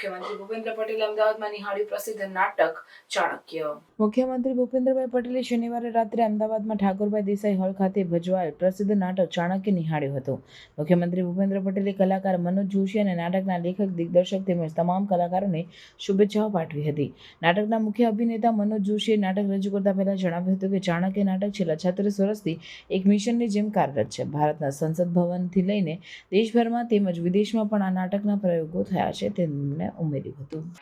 મુખ્યમંત્રી ભૂપેન્દ્ર પટેલે અમદાવાદમાં નિહાળ્યું પ્રસિદ્ધ નાટક ચાણક્ય. મુખ્યમંત્રી ભૂપેન્દ્રભાઈ પટેલે શનિવારે રાત્રે અમદાવાદમાં ઠાકોરભાઈ દેસાઈ હોલ ખાતે ભજવાયેલ પ્રસિદ્ધ નાટક ચાણક્ય નિહાળ્યું હતું. મુખ્યમંત્રી ભૂપેન્દ્ર પટેલે કલાકાર મનોજ જોશી અને નાટકના લેખક, દિગ્દર્શક તેમજ તમામ કલાકારોને શુભેચ્છાઓ પાઠવી હતી. નાટકના મુખ્ય અભિનેતા મનોજ જોશીએ નાટક રજૂ કરતા પહેલા જણાવ્યું હતું કે ચાણક્ય નાટક છેલ્લા છત્રીસ વર્ષથી એક મિશનની જેમ કાર્યરત છે. ભારતના સંસદ ભવનથી લઈને દેશભરમાં તેમજ વિદેશમાં પણ આ નાટકના પ્રયોગો થયા છે. તેમણે ઉમેર્યું હતું